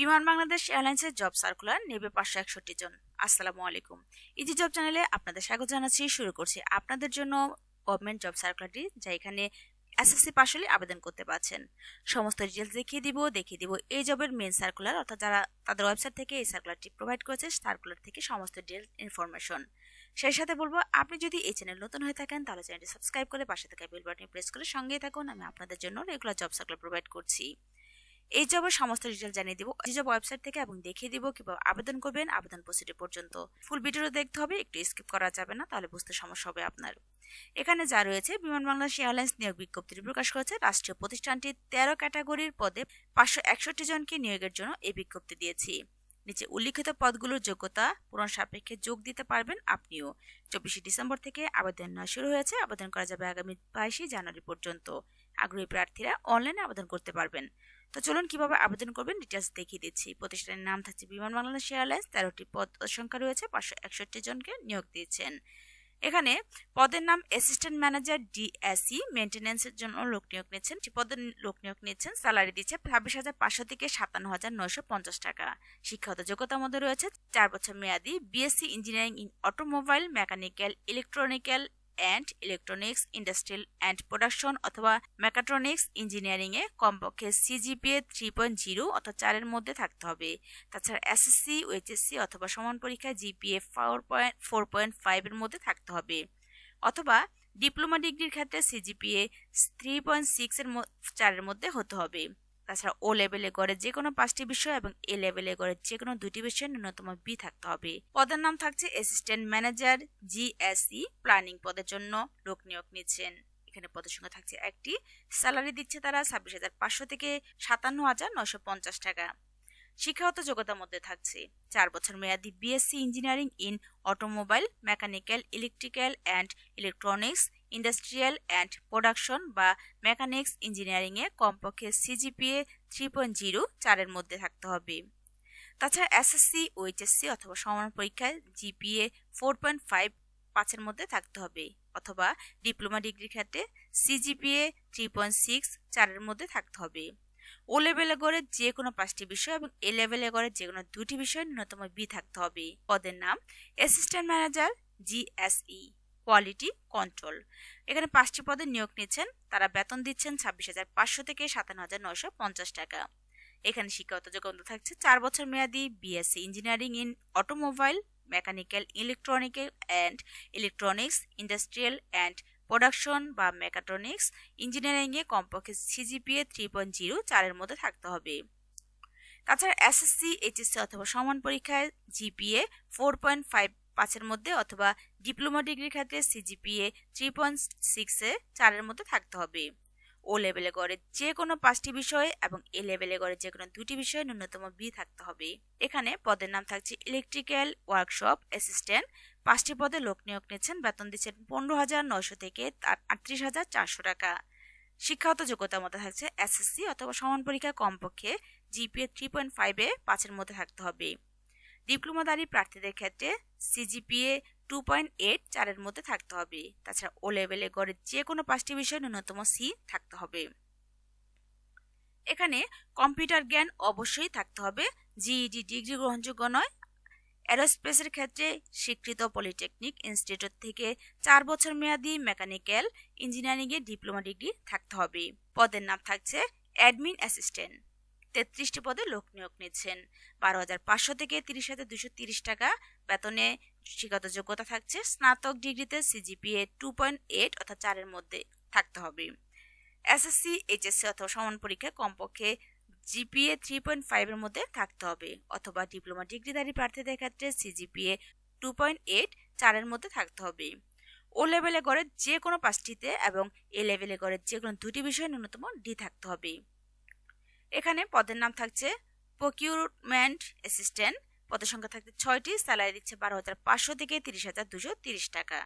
বিমান বাংলাদেশ এয়ারলাইন্সের job circular নেবে পাঁচশো একষট্টি জন। আসসালামু আলাইকুম। ইজি জব চ্যানেলে আপনাদের স্বাগত জানাচ্ছি। শুরু করছি আপনাদের জন্য গভর্নমেন্ট জব সার্কুলারটি, যা এখানে এসএসসি পাশ হলে আবেদন করতে পারছেন। সমস্ত ডিটেলস দেখিয়ে দিব দেখিয়ে দিব এই জবের মেন সার্কুলার অর্থাৎ যারা তাদের ওয়েবসাইট থেকে এই সার্কুলারটি প্রোভাইড করেছে সার্কুলার থেকে সমস্ত ডিটেলস ইনফরমেশন সেই সাথে বলব, আপনি যদি এই চ্যানেল নতুন হয়ে থাকেন, তাহলে চ্যানেলটি সাবস্ক্রাইব করে পাশে থাকা বেল বাটনে প্রেস করে সঙ্গেই থাকুন। আমি আপনাদের জন্য রেগুলার জব সার্কুলার প্রোভাইড করছি। এই জবের সমস্ত ডিটেল জানিয়ে দিব এই জব ওয়েবসাইট থেকে এবং দেখিয়ে দিব, কীভাবে আবেদন করবেন, আবেদন প্রসিডিউর পর্যন্ত। ফুল ভিডিও দেখতে হবে, একটু স্কিপ করা যাবে না, তাহলে বুঝতে সমস্যা হবে আপনার। এখানে যা রয়েছে, বিমান বাংলাদেশ এয়ারলাইন্স নিয়োগ বিজ্ঞপ্তিটি প্রকাশ করেছে। রাষ্ট্রীয় প্রতিষ্ঠানটি তেরো ক্যাটাগরির পদে পাঁচশো একষট্টি জনকে নিয়োগের জন্য এই বিজ্ঞপ্তি দিয়েছি। নিচে উল্লিখিত পদগুলোর যোগ্যতা পূরণ সাপেক্ষে যোগ দিতে পারবেন আপনিও। চব্বিশে ডিসেম্বর থেকে আবেদন নেওয়া শুরু হয়েছে, আবেদন করা যাবে আগামী বাইশে জানুয়ারি পর্যন্ত। আগ্রহী প্রার্থীরা অনলাইনে আবেদন করতে পারবেন। তো চলুন কীভাবে আবেদন করবেন? ডিটেলস দেখিয়ে দিচ্ছি। প্রতিষ্ঠানের নাম থাকছে বিমান বাংলাদেশ এয়ারলাইন্স। তেরোটি পদ সংখ্যা রয়েছে। পাঁচশো একষট্টি জনকে নিয়োগ দিয়েছেন। এখানে পদের নাম অ্যাসিস্ট্যান্ট ম্যানেজার ডিএসি মেনটেন্যান্সের জন্য লোক নিয়োগ নিচ্ছেন। পদের লোক নিয়োগ নিচ্ছেন। স্যালারি দিচ্ছে ছাব্বিশ হাজার পাঁচশো থেকে সাতান্ন হাজার নয়শো পঞ্চাশ টাকা। শিক্ষাগত যোগ্যতার মধ্যে রয়েছে চার বছর মেয়াদি BSc engineering in automobile mechanical electrical and electronics industrial and production অথবা মেকাট্রনিক্স ইঞ্জিনিয়ারিং এ কমপক্ষে সিজিপিএ থ্রি পয়েন্ট জিরো অথবা চারের মধ্যে থাকতে হবে। তাছাড়া এসএসসি ওএইচএসসি অথবা সমান পরীক্ষায় GPA four point four point ফাইভের মধ্যে থাকতে হবে। অথবা ডিপ্লোমা ডিগ্রির ক্ষেত্রে সিজিপিএ থ্রি পয়েন্ট সিক্স এর চারের মধ্যে হতে হবে। তাছাড়া ও লেভেলে গড়ে যে কোনো পাঁচটি বিষয় এবং এ লেভেলে গড়ে যে কোনো দুটি বিষয়ে ন্যূনতম বি থাকতে হবে। পদের নাম থাকছে অ্যাসিস্ট্যান্ট ম্যানেজার জিএসই প্ল্যানিং পদের জন্য লোক নিয়োগ নিচ্ছেন। এখানে পদের সংখ্যা থাকছে একটি। স্যালারি দিচ্ছে তারা ছাব্বিশ হাজার পাঁচশো থেকে সাতান্ন হাজার নশো পঞ্চাশ টাকা। শিক্ষাগত যোগ্যতার মধ্যে থাকছে চার বছর মেয়াদি BSc engineering in automobile mechanical electrical and electronics industrial and production বা মেকানিক্স ইঞ্জিনিয়ারিংয়ে কমপক্ষে সিজিপিএ থ্রি পয়েন্ট জিরো চারের মধ্যে থাকতে হবে। তাছাড়া এসএসসি, ওএইচএসসি অথবা সমান পরীক্ষায় জিপিএ ফোর পয়েন্ট ফাইভ পাঁচের মধ্যে থাকতে হবে অথবা ডিপ্লোমা ডিগ্রির ক্ষেত্রে সিজিপিএ থ্রি পয়েন্ট সিক্স চারের মধ্যে থাকতে হবে। ও লেভেলে গড়ে যে কোনো পাঁচটি বিষয় এবং এ লেভেলে গড়ে যে কোনো দুটি বিষয় ন্যূনতম বি থাকতে হবে। পদের নাম assistant manager GSE quality control এখানে পাঁচটি পদে নিয়োগ নিচ্ছেন। তারা বেতন দিচ্ছেন ছাব্বিশ হাজার পাঁচশো থেকে সাতান্ন হাজার নয়শো পঞ্চাশ টাকা। এখানে শিক্ষাগত যোগ্যতা থাকছে চার বছর মেয়াদি BSc engineering in automobile mechanical electronical and electronics industrial and production বা মেকাট্রনিক্স ইঞ্জিনিয়ারিংয়ে কমপক্ষে সিজিপিএ থ্রি পয়েন্ট জিরো চারের মধ্যে থাকতে হবে। তাছাড়া এসএসসি এইচএসসি অথবা সমান পরীক্ষায় জিপিএ ফোর পয়েন্ট ফাইভ পাঁচের মধ্যে অথবা ডিপ্লোমা ডিগ্রির ক্ষেত্রে সিজিপিএ থ্রি পয়েন্ট সিক্সে চারের মধ্যে থাকতে হবে। ও লেভেলে গড়ে যে কোনো পাঁচটি বিষয়ে এবং এ লেভেলে গড়ে যে কোনো দুটি বিষয়ে ন্যূনতম বি থাকতে হবে। এখানে পদের নাম থাকছে ইলেকট্রিক্যাল ওয়ার্কশপ অ্যাসিস্ট্যান্ট পাঁচটি পদে লোক নিয়োগ নিচ্ছেন, বেতন দিচ্ছেন পনেরো হাজার নয়শো থেকে আটত্রিশ হাজার চারশো টাকা। শিক্ষাগত যোগ্যতার মধ্যে থাকছে এসএসসি অথবা সমান পরীক্ষা কমপক্ষে জিপিএ থ্রি পয়েন্ট ফাইভে পাঁচের মধ্যে থাকতে হবে। ডিপ্লোমাদারি প্রার্থীদের ক্ষেত্রে সিজিপিএ টু পয়েন্ট এইট চারের মধ্যে থাকতে হবে। তাছাড়া ও লেভেলে গড়ে যে কোনো পাঁচটি বিষয় ন্যূনতম সি থাকতে হবে। এখানে কম্পিউটার জ্ঞান অবশ্যই থাকতে হবে। জিইডি ডিগ্রি গ্রহণযোগ্য নয়। অ্যারোস্পেসের ক্ষেত্রে স্বীকৃত পলিটেকনিক ইনস্টিটিউট থেকে চার বছর মেয়াদী মেকানিক্যাল ইঞ্জিনিয়ারিংয়ে ডিপ্লোমা ডিগ্রি থাকতে হবে। পদের নাম থাকছে অ্যাডমিন অ্যাসিস্ট্যান্ট। তেত্রিশটি পদে লোক নিয়োগ নিচ্ছেন। বারো হাজার পাঁচশো থেকে তিরিশ হাজার দুশো তিরিশ টাকা বেতনে শিক্ষাগত যোগ্যতা থাকছে। স্নাতক ডিগ্রিতে সিজিপিএ টু পয়েন্ট এইট অর্থাৎ চারের মধ্যে থাকতে হবে। এসএসসি, এইচএসসি অথবা সমান পরীক্ষায় কমপক্ষে জিপিএ থ্রি পয়েন্ট ফাইভের মধ্যে থাকতে হবে অথবা ডিপ্লোমা ডিগ্রিধারী প্রার্থীদের ক্ষেত্রে সিজিপিএ টু পয়েন্ট এইট চারের মধ্যে থাকতে হবে। ও লেভেলে গড়ে যে কোনো পাঁচটিতে এবং এ লেভেলে গড়ে যে কোনো দুটি বিষয়ে ন্যূনতম ডি থাকতে হবে। এখানে পদের নাম থাকছে প্রকিউরমেন্ট অ্যাসিস্ট্যান্ট পদের সংখ্যা থাকছে ছয়টি স্যালারি দিচ্ছে বারো হাজার পাঁচশো থেকে তিরিশ হাজার দুশো তিরিশ টাকা।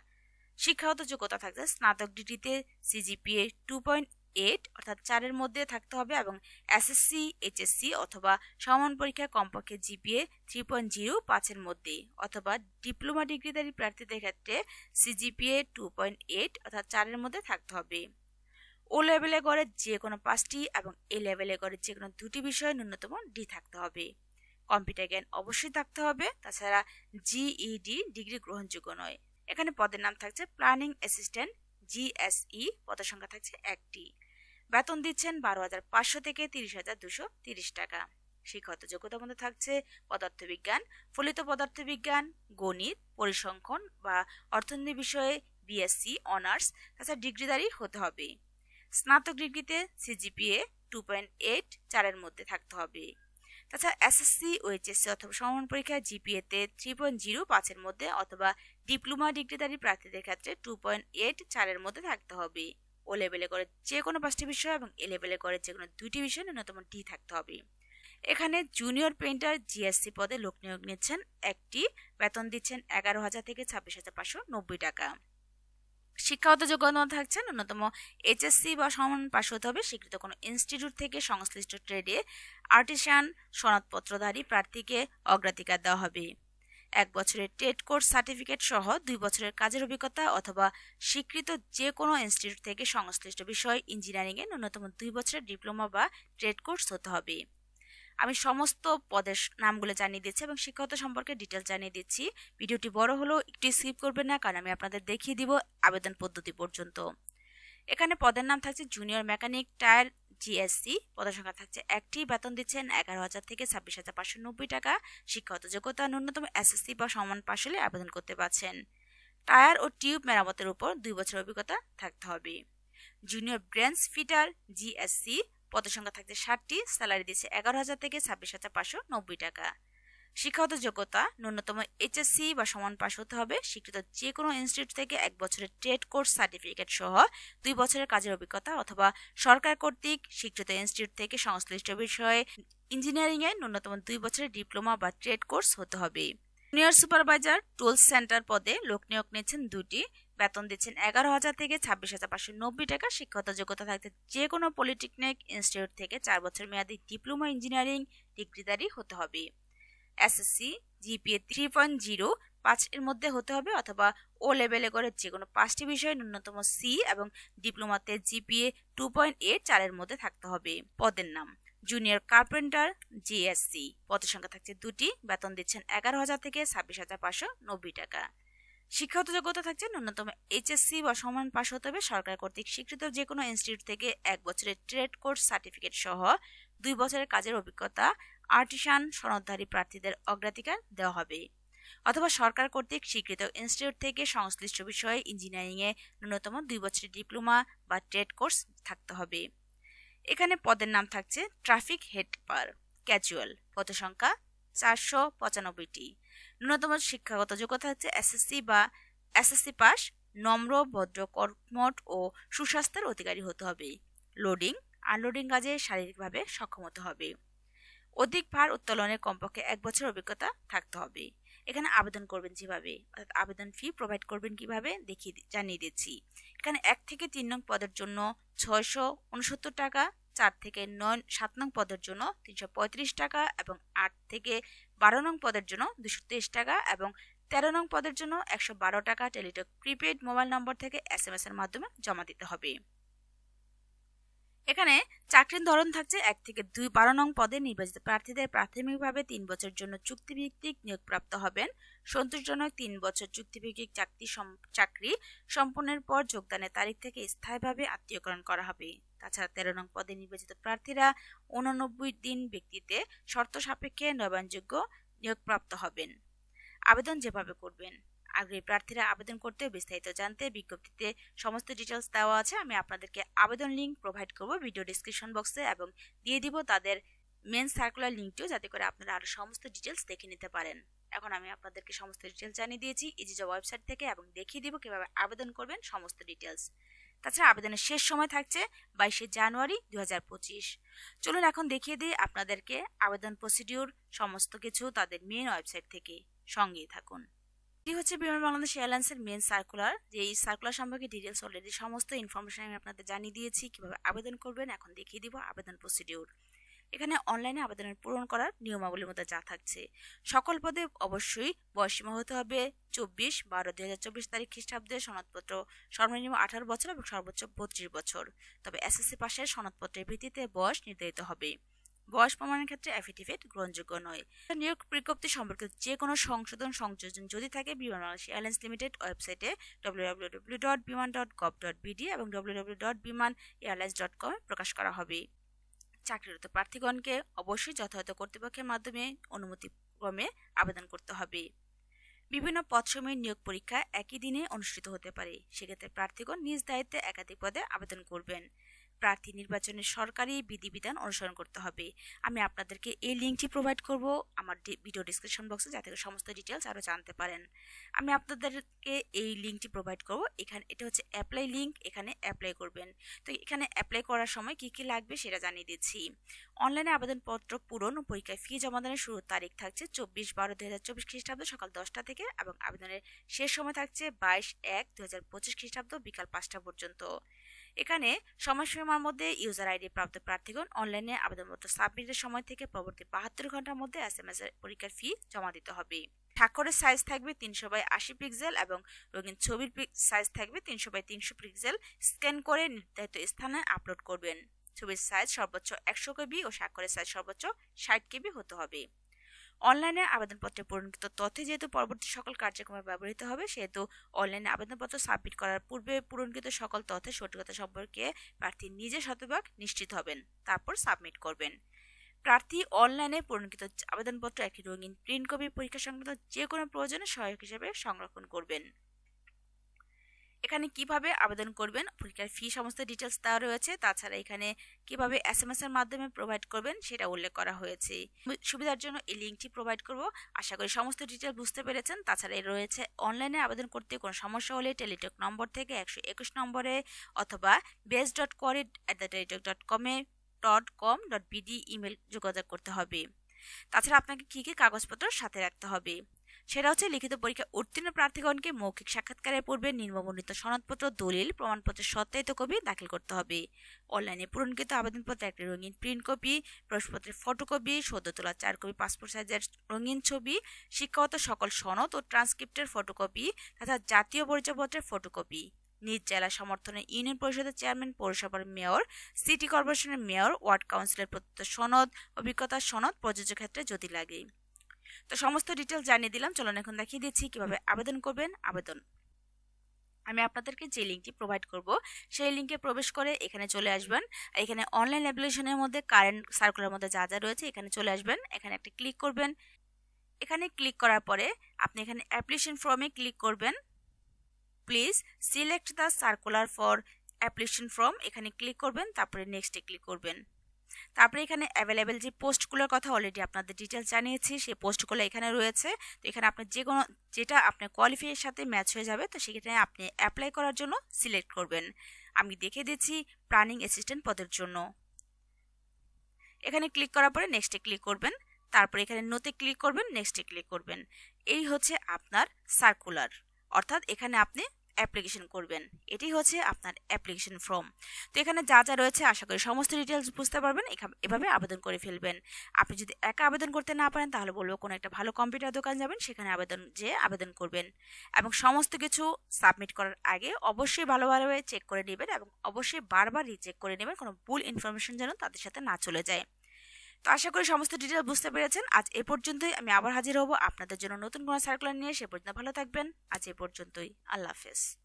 শিক্ষাগত যোগ্যতা থাকছে স্নাতক ডিগ্রিতে সিজিপিএ টু পয়েন্ট এইট অর্থাৎ চারের মধ্যে থাকতে হবে এবং এসএসসি এইচএসসি অথবা সমান পরীক্ষা কমপক্ষে জিপিএ থ্রি পয়েন্ট জিরো পাঁচের মধ্যে অথবা ডিপ্লোমা ডিগ্রিধারী প্রার্থীদের ক্ষেত্রে সিজিপিএ টু পয়েন্ট এইট অর্থাৎ চারের মধ্যে থাকতে হবে। ও লেভেলে গড়ে যে কোনো পাঁচটি এবং এ লেভেলে গড়ে যে কোনো দুটি বিষয়ে ন্যূনতম ডি থাকতে হবে। কম্পিউটার জ্ঞান অবশ্যই থাকতে হবে, তাছাড়া জিইডি ডিগ্রি গ্রহণযোগ্য নয়। এখানে পদের নাম থাকছে প্ল্যানিং অ্যাসিস্ট্যান্ট জিএসই পদের সংখ্যা থাকছে একটি। বেতন দিচ্ছেন বারো হাজার পাঁচশো থেকে তিরিশ হাজার দুশো তিরিশ টাকা। শিক্ষাগত যোগ্যতার মধ্যে থাকছে পদার্থবিজ্ঞান, ফলিত পদার্থবিজ্ঞান, গণিত, পরিসংখ্যান বা অর্থনীতি বিষয়ে বিএসসি অনার্স তাছাড়া ডিগ্রিদারি হতে হবে। স্নাতক ডিগ্রিতে সিজিপিএ টু পয়েন্ট এইট চারের মধ্যে থাকতে হবে। তাছাড়া এসএসসি ও এইচএসসি অথবা সমান পরীক্ষায় জিপিএতে থ্রি পয়েন্ট জিরো পাঁচের মধ্যে অথবা ডিপ্লোমা ডিগ্রিধারী প্রার্থীদের ক্ষেত্রে টু পয়েন্ট এইট চারের মধ্যে থাকতে হবে। ও লেভেলে করে যে কোনো পাঁচটি বিষয় এবং এ লেভেলে করে যে কোনো দুইটি বিষয় ন্যূনতম ডি থাকতে হবে। এখানে জুনিয়র পেন্টার জিএসসি পদে লোক নিয়োগ নিচ্ছেন একটি, বেতন দিচ্ছেন এগারো হাজার থেকে ছাব্বিশ হাজার পাঁচশো নব্বই টাকা। শিক্ষাগত যোগ্যতা থাকছে ন্যূনতম এইচএসসি বা সমান পাশ হতে হবে। স্বীকৃত কোনো ইনস্টিটিউট থেকে সংশ্লিষ্ট ট্রেডে আর্টিসান সনদপত্রধারী প্রার্থীকে অগ্রাধিকার দেওয়া হবে। এক বছরের টেট কোর্স সার্টিফিকেট সহ দুই বছরের কাজের অভিজ্ঞতা অথবা স্বীকৃত যে কোনো ইনস্টিটিউট থেকে সংশ্লিষ্ট বিষয় ইঞ্জিনিয়ারিংয়ে ন্যূনতম দুই বছরের ডিপ্লোমা বা ট্রেড কোর্স হতে হবে। আমি সমস্ত পদের নামগুলো জানিয়ে দিচ্ছি এবং শিক্ষাগত সম্পর্কে ডিটেলস জানিয়ে দিচ্ছি। ভিডিওটি বড় হলেও একটু স্কিপ করবেন না, কারণ আমি আপনাদের দেখিয়ে দিব আবেদন পদ্ধতি পর্যন্ত। এখানে পদের নাম থাকছে জুনিয়র মেকানিক টায়ার জিএসসি পদের সংখ্যা থাকছে একটি, বেতন দিচ্ছেন এগারো হাজার থেকে ছাব্বিশ হাজার পাঁচশো নব্বই টাকা। শিক্ষাগত যোগ্যতা ন্যূনতম এসএসসি বা সমান পাশ হলে আবেদন করতে পারছেন। টায়ার ও টিউব মেরামতের উপর দুই বছর অভিজ্ঞতা থাকতে হবে। জুনিয়র ব্রেঞ্চ ফিটার জিএসসি পদের সংখ্যা থাকছে ষাটটি, স্যালারি দিচ্ছে এগারো হাজার থেকে ছাব্বিশ হাজার পাঁচশো নব্বই টাকা। শিক্ষাগত যোগ্যতা, ন্যূনতম এইচএসসি বা সমান পাশ হতে হবে। স্বীকৃত যে কোনো ইনস্টিটিউট থেকে এক বছরের ট্রেড কোর্স সার্টিফিকেট সহ দুই বছরের কাজের অভিজ্ঞতা অথবা সরকার কর্তৃক স্বীকৃত ইনস্টিটিউট থেকে সংশ্লিষ্ট বিষয়ে ইঞ্জিনিয়ারিংয়ে ন্যূনতম দুই বছরের ডিপ্লোমা বা ট্রেড কোর্স হতে হবে। জুনিয়র সুপারভাইজার টুলস সেন্টার পদে লোক নিয়োগ নিয়েছেন দুটি। বেতন দিচ্ছেন এগারো হাজার থেকে ছাব্বিশ হাজার পাঁচশো নব্বই টাকা। শিক্ষাগত যোগ্যতা থাকতে যে কোনো পলিটেকনিক ইনস্টিটিউট থেকে চার বছর মেয়াদী ডিপ্লোমা ইঞ্জিনিয়ারিং ডিগ্রিদারি হতে হবে। SSC, GPA three point zero পাঁচ এর মধ্যে হতে হবে অথবা ও লেভেলে করে যে কোনো পাঁচটি বিষয়ে ন্যূনতম সি এবং ডিপ্লোমাতে জিপিএ টু পয়েন্ট এইট চারের মধ্যে থাকতে হবে। পদের নাম জুনিয়র কার্পেন্টার জিএসসি পদের সংখ্যা থাকছে দুটি, বেতন দিচ্ছেন এগারো হাজার থেকে ছাব্বিশ হাজার পাঁচশো নব্বই টাকা। শিক্ষাগত যোগ্যতা থাকছে ন্যূনতম এইচএসসি বা সমান পাশ হতে হবে সরকার কর্তৃক স্বীকৃত যে কোনো ইনস্টিটিউট থেকে এক বছরের ট্রেড কোর্স সার্টিফিকেট সহ দুই বছরের কাজের অভিজ্ঞতা আর্টিসান সনদধারী প্রার্থীদের অগ্রাধিকার দেওয়া হবে। অথবা সরকার কর্তৃক স্বীকৃত ইনস্টিটিউট থেকে সংশ্লিষ্ট বিষয়ে ইঞ্জিনিয়ারিংয়ে ন্যূনতম দুই বছরের ডিপ্লোমা বা ট্রেড কোর্স থাকতে হবে। এখানে পদের নাম থাকছে ট্রাফিক হেল্পার ক্যাজুয়াল পদ সংখ্যা চারশো পঁচানব্বইটি। ন্যূনতম শিক্ষাগত যোগ্যতা হচ্ছে এসএসসি বা এসএসসি পাস, নম্র, ভদ্র, কর্মঠ ও সুস্বাস্থ্যের অধিকারী হতে হবে। লোডিং আনলোডিং কাজে শারীরিকভাবে সক্ষম হতে হবে। অধিক ভার উত্তোলনে কমপক্ষে এক বছর অভিজ্ঞতা থাকতে হবে। এখানে আবেদন করবেন যেভাবে, অর্থাৎ আবেদন ফি প্রোভাইড করবেন কীভাবে দেখিয়ে জানিয়ে দিচ্ছি। এখানে এক থেকে তিন নং পদের জন্য ছয়শো উনসত্তর টাকা চার থেকে নয় সাত নং পদের জন্য তিনশো পঁয়ত্রিশ টাকা এবং আট থেকে বারো নং পদের জন্য দুশো তেইশ টাকা এবং তেরো নং পদের জন্য একশো বারো টাকা টেলিটক প্রিপেড মোবাইল নম্বর থেকে এস এস এর মাধ্যমে জমা দিতে হবে। এখানে চাকরির ধরন থাকছে এক থেকে দুই বারো নং পদে নির্বাচিত প্রার্থীদের প্রাথমিকভাবে তিন বছরের জন্য চুক্তিভিত্তিক নিয়োগপ্রাপ্ত হবেন। সন্তোষজনক তিন বছর চুক্তিভিত্তিক চাকরি চাকরি সম্পন্নের পর যোগদানের তারিখ থেকে স্থায়ীভাবে আত্মীয়করণ করা হবে। তাছাড়া তেরো নং পদে নির্বাচিত প্রার্থীরা উননব্বই দিন ব্যক্তিতে শর্ত সাপেক্ষে নবায়নযোগ্য নিয়োগপ্রাপ্ত হবেন। আবেদন যেভাবে করবেন। আগ্রহী প্রার্থীরা আবেদন করতে বিস্তারিত জানতে বিজ্ঞপ্তিতে সমস্ত ডিটেলস দেওয়া আছে। আমি আপনাদেরকে আবেদন লিঙ্ক প্রোভাইড করব ভিডিও ডিসক্রিপশন বক্সে এবং দিয়ে দিব তাদের মেন সার্কুলার লিঙ্কটিও যাতে করে আপনারা আরও সমস্ত ডিটেলস দেখে নিতে পারেন। এখন আমি আপনাদেরকে সমস্ত ডিটেলস জানিয়ে দিয়েছি ইজিজা ওয়েবসাইট থেকে এবং দেখিয়ে দিব কীভাবে আবেদন করবেন সমস্ত ডিটেলস তাছাড়া আবেদনের শেষ সময় থাকছে বাইশে জানুয়ারি দু হাজার পঁচিশ। চলুন এখন দেখিয়ে দিই আপনাদেরকে আবেদন প্রসিডিউর সমস্ত কিছু তাদের মেন ওয়েবসাইট থেকে। সঙ্গেই থাকুন। এটি হচ্ছে বিমান বাংলাদেশ এয়ারলাইন্সের মেন সার্কুলার যে এই সার্কুলার সম্পর্কে ডিটেলস অলরেডি সমস্ত ইনফরমেশন আমি আপনাদের জানিয়ে দিয়েছি, কীভাবে আবেদন করবেন, এখন দেখিয়ে দিব আবেদন প্রসিডিউর এখানে অনলাইনে আবেদনের পূরণ করার নিয়মাবলীর মধ্যে যা থাকছে। সকল পদে অবশ্যই বয়সীমা হতে হবে চব্বিশ বারো দুই হাজার চব্বিশ তারিখ খ্রিস্টাব্দে, সনদপত্র সর্বনিম্ন আঠারো বছর এবং সর্বোচ্চ বত্রিশ বছর। তবে এসএসসি পাশের সনদপত্রের ভিত্তিতে বয়স নির্ধারিত হবে। বয়স প্রমাণের ক্ষেত্রে অ্যাফিডেভিট গ্রহণযোগ্য নয়। নিয়োগ বিজ্ঞপ্তি সম্পর্কিত যে কোনো সংশোধন সংযোজন যদি থাকে, বিমান বাংলাদেশ এয়ারলাইন্স লিমিটেড ওয়েবসাইটে WWW dot Biman dot gov dot BD এবং WWW dot Biman airlines dot কমে প্রকাশ করা হবে। চাকরিরত প্রার্থীগণকে অবশ্যই যথাযথ কর্তৃপক্ষের মাধ্যমে অনুমতি ক্রমে আবেদন করতে হবে। বিভিন্ন পদসমূহের নিয়োগ পরীক্ষা একই দিনে অনুষ্ঠিত হতে পারে। সেক্ষেত্রে প্রার্থীগণ নিজ দায়িত্বে একাধিক পদে আবেদন করবেন। প্রার্থী নির্বাচনের সরকারি বিধিবিধান অনুসরণ করতে হবে। আমি আপনাদেরকে এই লিঙ্কটি প্রোভাইড করব আমার ভিডিও ডিসক্রিপশন বক্সে যাতে সমস্ত ডিটেলস আরও জানতে পারেন। আমি আপনাদেরকে এই লিঙ্কটি প্রোভাইড করব। এখানে এটা হচ্ছে অ্যাপ্লাই লিঙ্ক এখানে অ্যাপ্লাই করবেন। তো এখানে অ্যাপ্লাই করার সময় কি কি লাগবে সেটা জানিয়ে দিচ্ছি। অনলাইনে আবেদনপত্র পূরণ ও পরীক্ষায় ফি জমা জমাদানের শুরুর তারিখ থাকছে চব্বিশ বারো দু হাজার চব্বিশ খ্রিস্টাব্দ সকাল দশটা থেকে এবং আবেদনের শেষ সময় থাকছে বাইশ এক দু হাজার পঁচিশ খ্রিস্টাব্দ বিকাল পাঁচটা পর্যন্ত। এখানে সময়সীমার মধ্যে ইউজার আইডি প্রাপ্ত প্রার্থীগণ অনলাইনে আবেদনপত্র সাবমিটের সময় থেকে পরবর্তী বাহাত্তর ঘণ্টার মধ্যে এস এম এস এর পরীক্ষার ফি জমা দিতে হবে। স্বাক্ষরের সাইজ থাকবে তিনশো বাই আশি পিক্সেল এবং রঙিন ছবির সাইজ থাকবে তিনশো বাই তিনশো পিক্সেল স্ক্যান করে নির্ধারিত স্থানে আপলোড করবেন। ছবির সাইজ সর্বোচ্চ একশো কেবি ও স্বাক্ষরের সাইজ সর্বোচ্চ ষাট কেবি হতে হবে। অনলাইনে আবেদনপত্রে পূরণকৃত তথ্য যেহেতু পরবর্তী সকল কার্যক্রমে ব্যবহৃত হবে, সেহেতু অনলাইনে আবেদনপত্র সাবমিট করার পূর্বে পূরণকৃত সকল তথ্যের সঠিকতা সম্পর্কে প্রার্থী নিজে শতভাগ নিশ্চিত হবেন, তারপর সাবমিট করবেন। প্রার্থী অনলাইনে পূরণকৃত আবেদনপত্র একটি রঙিন প্রিন্ট কপি পরীক্ষা সংক্রান্ত যে কোনো প্রয়োজনে সহায়ক হিসেবে সংরক্ষণ করবেন। এখানে কীভাবে আবেদন করবেন পরীক্ষার ফি সমস্ত ডিটেলস দেওয়া রয়েছে, তাছাড়া এখানে কীভাবে এস এম এস এর মাধ্যমে প্রোভাইড করবেন সেটা উল্লেখ করা হয়েছে। সুবিধার জন্য এই লিঙ্কটি প্রোভাইড করব। আশা করি সমস্ত ডিটেল বুঝতে পেরেছেন। তাছাড়া রয়েছে অনলাইনে আবেদন করতে কোনো সমস্যা হলে টেলিটক নম্বর থেকে একশো একুশ নম্বরে অথবা base dot কোয়ারিড at the Teletalk dot কমে dot com dot BD email যোগাযোগ করতে হবে। তাছাড়া আপনাকে কী কী কাগজপত্র সাথে রাখতে হবে? সেটা হচ্ছে লিখিত পরীক্ষা উত্তীর্ণ প্রার্থীগণকে মৌখিক সাক্ষাৎকারের পূর্বে নির্মবর্ণিত সনদপত্র, দলিল, প্রমাণপত্রের সত্যায়িত কপি দাখিল করতে হবে। অনলাইনে পূরণকৃত আবেদনপত্রে একটি রঙিন প্রিন্ট কপি, প্রশ্নপত্রের ফটোকপি, সদ্য তোলা চার কপি পাসপোর্ট সাইজের রঙিন ছবি, শিক্ষাগত সকল সনদ ও ট্রান্সক্রিপ্টের ফটোকপি তথা জাতীয় পরিচয়পত্রের ফটোকপি। নিজ জেলা সমর্থনে ইউনিয়ন পরিষদের চেয়ারম্যান, পৌরসভার মেয়র, সিটি কর্পোরেশনের মেয়র, ওয়ার্ড কাউন্সিলের প্রদত্ত সনদ, অভিজ্ঞতা সনদ প্রযোজ্য ক্ষেত্রে যদি লাগে। তো সমস্ত ডিটেল জানিয়ে দিলাম। চলুন এখন দেখিয়ে দিচ্ছি কীভাবে আবেদন করবেন। আবেদন। আমি আপনাদেরকে যে লিঙ্কটি প্রোভাইড করব, সেই লিঙ্কে প্রবেশ করে এখানে চলে আসবেন। এখানে অনলাইন অ্যাপ্লিকেশনের মধ্যে কারেন্ট সার্কুলার মধ্যে যা যা রয়েছে এখানে চলে আসবেন। এখানে একটা ক্লিক করবেন। এখানে ক্লিক করার পরে আপনি এখানে অ্যাপ্লিকেশন ফর্মে ক্লিক করবেন। Please select the circular for application form এখানে ক্লিক করবেন, তারপরে নেক্সটে ক্লিক করবেন। তারপরে এখানে অ্যাভেলেবেল যে পোস্টগুলোর কথা অলরেডি আপনাদের ডিটেলস জানিয়েছি, সেই পোস্টগুলো এখানে রয়েছে। তো এখানে আপনার যে কোনো, যেটা আপনার কোয়ালিফাইয়ের সাথে ম্যাচ হয়ে যাবে, তো সেক্ষেত্রে আপনি অ্যাপ্লাই করার জন্য সিলেক্ট করবেন। আমি দেখে দিচ্ছি প্ল্যানিং অ্যাসিস্ট্যান্ট পদের জন্য। এখানে ক্লিক করার পরে নেক্সটে ক্লিক করবেন। তারপরে এখানে নোতে ক্লিক করবেন নেক্সটে ক্লিক করবেন। এই হচ্ছে আপনার সার্কুলার অর্থাৎ এখানে আপনি অ্যাপ্লিকেশন করবেন। এটি হচ্ছে আপনার অ্যাপ্লিকেশন ফর্ম। তো এখানে যা যা রয়েছে, আশা করি সমস্ত ডিটেলস বুঝতে পারবেন। এভাবে আবেদন করে ফেলবেন। আপনি যদি একা আবেদন করতে না পারেন, তাহলে বলব কোনো একটা ভালো কম্পিউটার দোকান যাবেন, সেখানে আবেদন যে আবেদন করবেন। এবং সমস্ত কিছু সাবমিট করার আগে অবশ্যই ভালোভাবে চেক করে নেবেন এবং অবশ্যই বারবার রিচেক করে নেবেন। কোনো ভুল ইনফরমেশন যেন তাদের সাথে না চলে যায়। তো আশা করি সমস্ত ডিটেল বুঝতে পেরেছেন। আজ এ পর্যন্তই। আমি আবার হাজির হব আপনাদের জন্য নতুন কোনো সার্কুলার নিয়ে। সে পর্যন্ত ভালো থাকবেন। আজ এ পর্যন্তই। আল্লাহ হাফেজ।